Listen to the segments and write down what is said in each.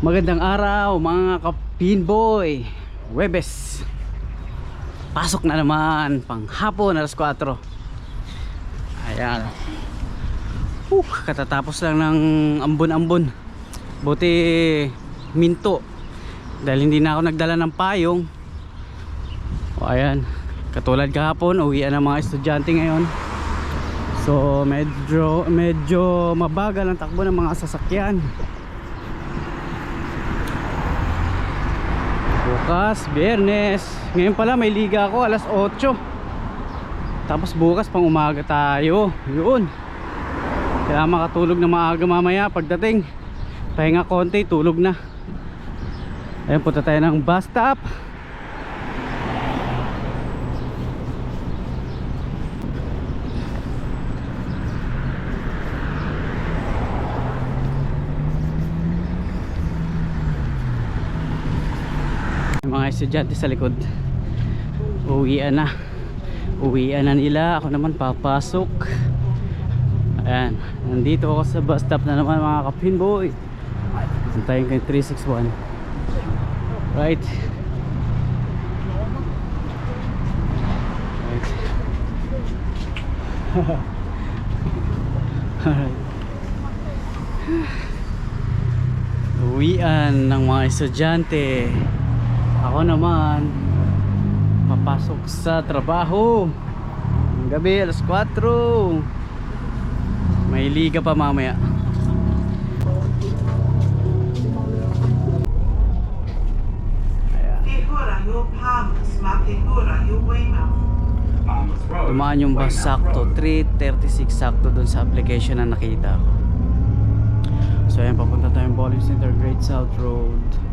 Magandang araw mga kapinboy Webes. Pasok na naman Panghapon alas 4 Ayan. Uh, Katatapos lang ng ambon-ambon. Buti minto. Dahil hindi na ako nagdala ng payong. O ayan. Katulad kahapon Uwian ng mga estudyante ngayon. So medyo medyo mabagal ang takbo ng mga sasakyan Bukas, biyernes. Ngayon pala may liga ako alas 8 Tapos bukas pang umaga tayo. Yun. Kailangan makatulog na maaga mamaya Pagdating. Pahinga konti, tulog na. Ayun, punta tayo ng bus stop estudyante sa likod. Uwian na. Uwian na nila. Ako naman papasok. Ayan. Nandito ako sa bus stop na naman mga kapinboy antayin ko yung 361 right. Right. Alright. uwian ng mga estudyante ako naman papasok sa trabaho. Ng gabi alas 4 may liga pa mamaya. Tumaan yung bus sakto 3.36 sakto dun sa application na nakita ko. So ayan papunta tayong bowling center Great South Road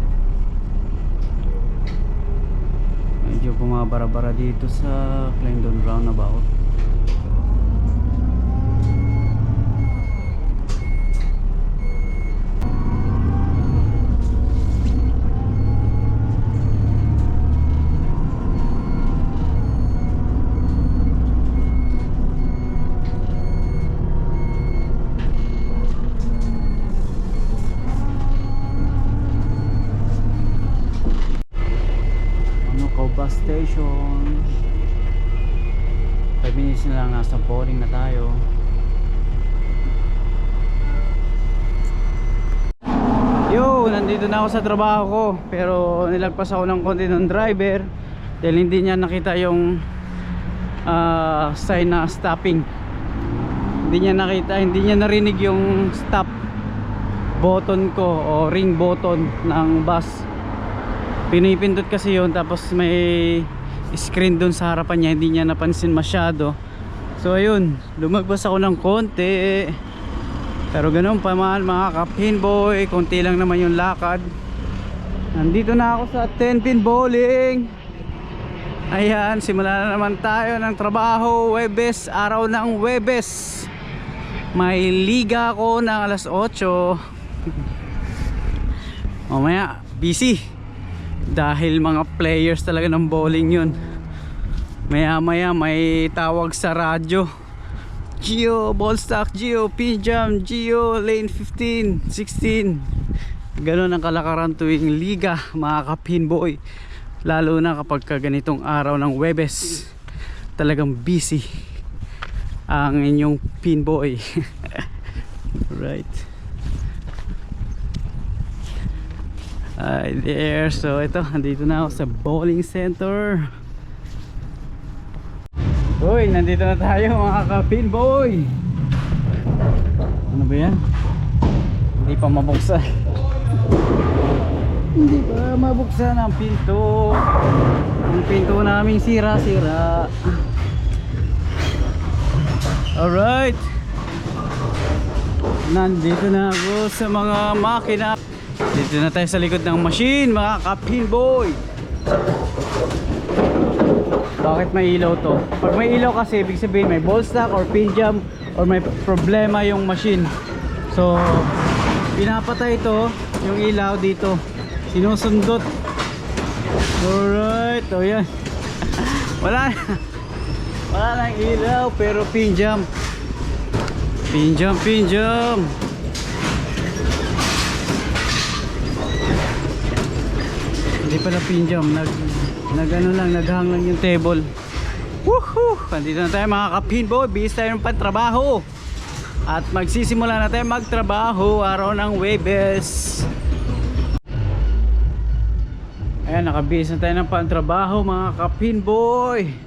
medyo bumabara-bara dito sa Clarendon Roundabout station. 5 minutes na lang nasa boarding na tayo. Yo nandito na ako sa trabaho ko pero nilagpas ako ng konti ng driver dahil hindi niya nakita yung ah, sign na stopping. Hindi niya nakita hindi niya narinig yung stop button ko o ring button ng bus pinipindot kasi yun tapos may screen dun sa harapan niya hindi niya napansin masyado. So ayun lumagbas ako ng konti. Pero ganun pa man mga kapinboy konti lang naman yung lakad. Nandito na ako sa 10 pin bowling. Ayan simula na naman tayo ng trabaho Webes araw ng Webes. May liga ako ng alas 8 mamaya busy dahil mga players talaga ng bowling yun. Maya maya may tawag sa radyo. Gio, Ballstock, Gio, P-Jam, Gio, Lane 15, 16 Ganon ang kalakaran tuwing liga mga kapinboy Lalo na kapag ka ganitong araw ng Webes. Talagang busy ang inyong pinboy Right Hi there. So ito, andito na ako sa bowling center. Uy, nandito na tayo mga ka-pinboy. Ano ba yan? Hindi pa mabuksan. Hindi pa mabuksan ang pinto. Ang pinto naming sira-sira. Alright. Nandito na ako sa mga makina. Dito na tayo sa likod ng machine mga kapinboy Bakit may ilaw to? Pag may ilaw kasi ibig sabihin may ball stock or pin jam or may problema yung machine. So pinapatay ito yung ilaw dito. Sinusundot. Alright, o yan Wala na. Wala nang ilaw pero pin jam Pin jam, pin jam Hindi pala pinjam, nag, nag ano lang, naghang lang yung table. Woohoo! Andito na tayo mga kapinboy, bis tayo ng pantrabaho. At magsisimula na tayo magtrabaho araw ng Webes. Ayan, nakabihis na tayo ng pantrabaho mga kapinboy.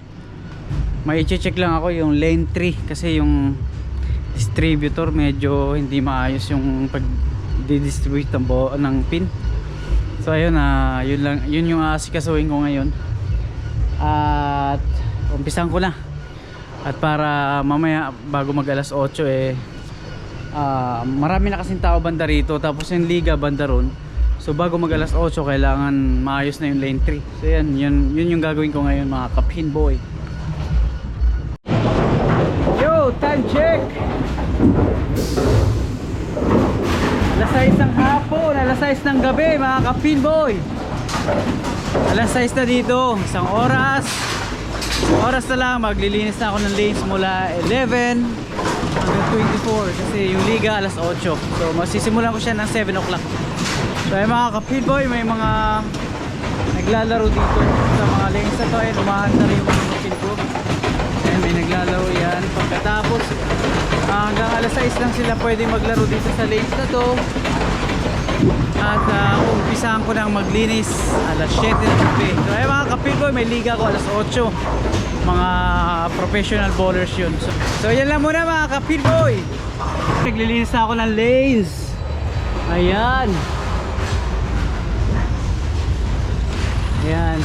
May check lang ako yung lane 3 kasi yung distributor medyo hindi maayos yung pag distribute ng, ng pin. So ayun na, yun lang, yun yung asikasuhin ko ngayon. At umpisan ko na. At para mamaya bago mag alas 8 eh ah, marami na kasing tao banda rito tapos yung liga banda ron. So bago mag alas 8 kailangan maayos na yung lane 3. So yan, yun, yun yung gagawin ko ngayon mga kapin boy. Yo, time check! Alas 6 ng hapon, alas 6 ng gabi mga kapin boy. Alas 6 na dito, isang oras. Oras na lang, maglilinis na ako ng lanes mula 11 hanggang 24 kasi yung liga alas 8. So masisimulan ko siya ng 7 o'clock. So ay mga kapin boy, may mga naglalaro dito sa mga lanes na to. Ay, umaandar yung mga kapin ko. Ayan, may naglalaro yan. Pagkatapos, hanggang alas 6 lang sila pwede maglaro dito sa lanes na to. At uh, umpisahan ko nang maglinis alas 7 ng gabi. So ay mga kapilboy, may liga ko alas 8. Mga professional bowlers yun. So, so yan lang muna mga kapilboy. Naglilinis na ako ng lanes. Ayan. Ayan.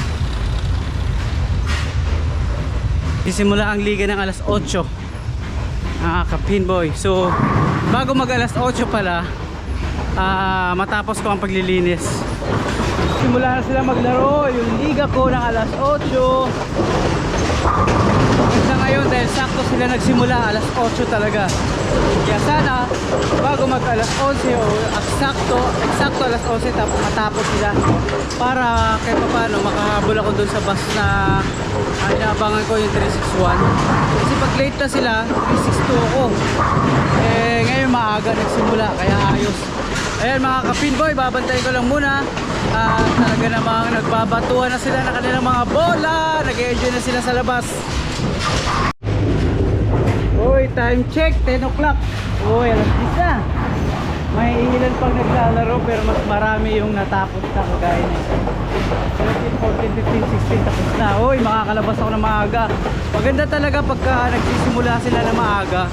Sisimula ang liga ng alas 8. Mga kapinboy. So, bago mag alas 8 pala, ah, matapos ko ang paglilinis. Simula na sila maglaro, yung liga ko ng alas 8. Hanggang ngayon dahil sakto sila nagsimula alas 8 talaga. Kaya sana bago mag alas 11 o eksakto, eksakto alas 11 tapos matapos sila para kahit pa paano makahabol ako dun sa bus na uh, inaabangan ko yung 361. Kasi pag late na sila, 362 ako. Eh ngayon maaga nagsimula kaya ayos. Ayan mga kapinboy, babantayin ko lang muna. At talaga namang nagbabatuan na sila ng kanilang mga bola. Nag-enjoy na sila sa labas. Uy, time check, 10 o'clock. Uy, alas 10 na. May ilan pang naglalaro pero mas marami yung natapos na kagaya na ito. 13, 14, 15, 16 tapos na. Uy, makakalabas ako ng maaga. Maganda talaga pagka nagsisimula sila na maaga.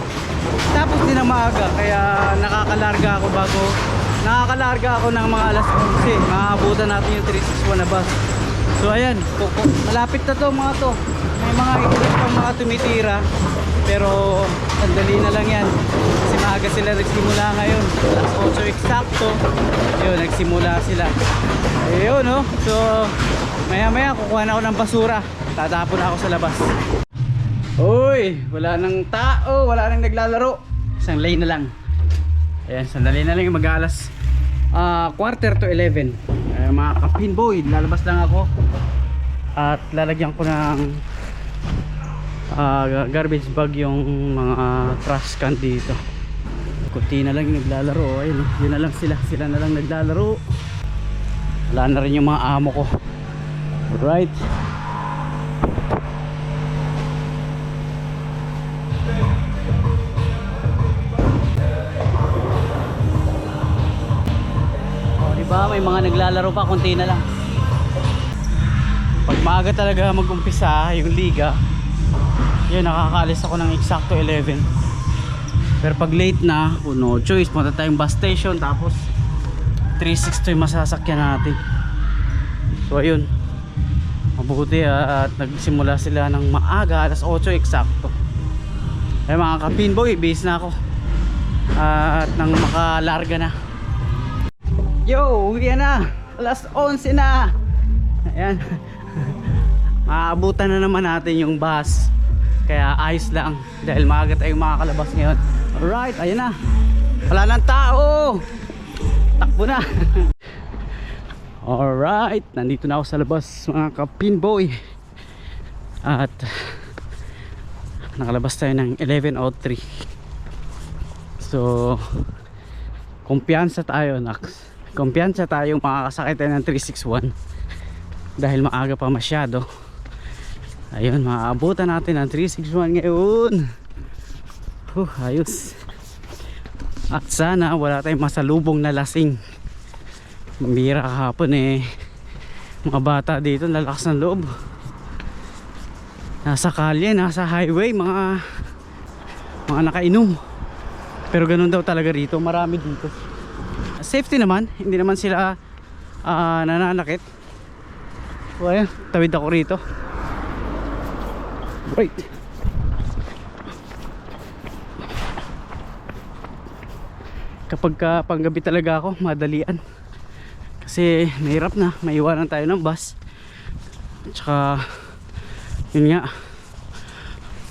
Tapos din na maaga. Kaya nakakalarga ako bago nakakalarga ako ng mga alas 11. Makakabutan natin yung 361 na bus. So ayan, malapit na to mga to. May mga ilan pang mga tumitira. Pero sandali na lang yan. Kasi maaga sila nagsimula ngayon. Alas 8 eksakto. Yun, nagsimula sila. Ayun no. So maya maya kukuha na ako ng basura. Tatapon ako sa labas. Uy, wala nang tao, wala nang naglalaro. Isang lane na lang. Ayan, sandali na lang mag-alas ah, quarter to 11 eh, mga kapinboy, lalabas lang ako. At lalagyan ko ng ah, garbage bag yung mga trash can dito. Kunti na lang yung naglalaro ayun, yun na lang sila sila na lang naglalaro. Wala na rin yung mga amo ko. Right May mga naglalaro pa, konti na lang. Pag maaga talaga mag-umpisa yung liga, yun, nakakaalis ako ng eksakto 11. Pero pag late na, oh, no choice, punta tayong bus station, tapos 360 yung masasakyan natin. So, ayun. Mabuti ah, at nagsimula sila ng maaga, alas 8 eksakto. Eh mga kapinboy, base na ako. at nang makalarga na. Yo, uwi na. Alas 11 na. Ayan. Maabutan na naman natin yung bus. Kaya ayos lang dahil maaga tayong makakalabas ngayon. Alright, ayan na. Wala nang tao. Takbo na. Alright, nandito na ako sa labas mga kapinboy. At nakalabas tayo ng 11.03. So, kumpiyansa tayo, Nax. Kumpiyansa tayo makakasakit ng 361 dahil maaga pa masyado. Ayun maaabutan natin ang 361 ngayon. Huh, ayos. At sana wala tayong masalubong na lasing. Bira kahapon eh. Mga bata dito lalakas ng loob. Nasa kalye, nasa highway mga mga nakainom. Pero ganun daw talaga rito marami dito safety naman. Hindi naman sila ah, nananakit. Ayan tawid ako rito. Right kapag ka panggabi talaga ako madalian. Kasi mahirap na maiwanan tayo ng bus. Tsaka yun nga.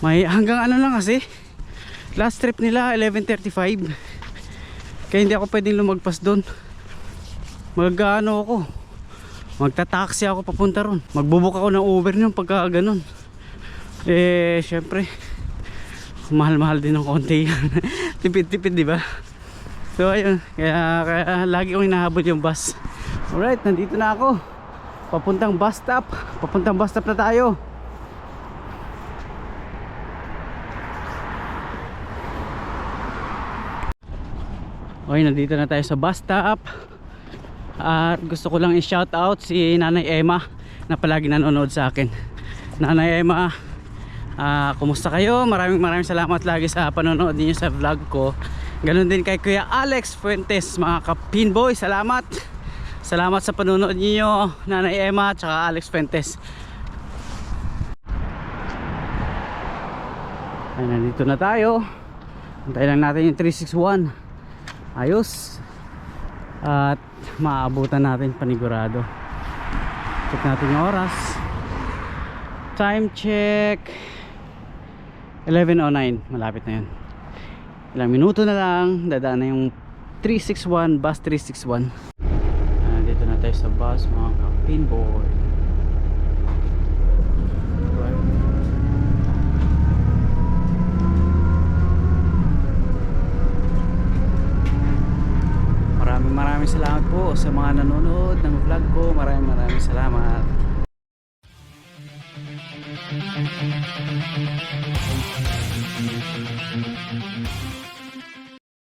May hanggang ano lang kasi last trip nila 11.35 kaya hindi ako pwedeng lumagpas doon. Mag ano ako. Magta-taxi ako papunta ron. Magbubuk ako ng Uber nyo pagka ganun. Eh syempre mahal-mahal din ng konti yan. Tipid-tipid di ba? So ayun. Kaya, kaya lagi kong hinahabol yung bus. Alright nandito na ako. Papuntang bus stop. Papuntang bus stop na tayo Okay, nandito na tayo sa bus stop. At gusto ko lang i-shout out si Nanay Emma na palagi nanonood sa akin. Nanay Emma, ah, kumusta kayo? Maraming maraming salamat lagi sa panonood niyo sa vlog ko. Ganon din kay Kuya Alex Fuentes, mga kapinboy, salamat. Salamat sa panonood niyo, Nanay Emma at Alex Fuentes. Ay, nandito na tayo. Antayin lang natin yung 361 ayos. At maabutan natin panigurado. Check natin yung oras. Time check. 11.09 malapit na yun. Ilang minuto na lang. Dadaan na yung 361 bus 361 Ah, dito na tayo sa bus mga ka-pinboy Maraming maraming salamat po sa mga nanonood ng vlog ko. Maraming maraming salamat.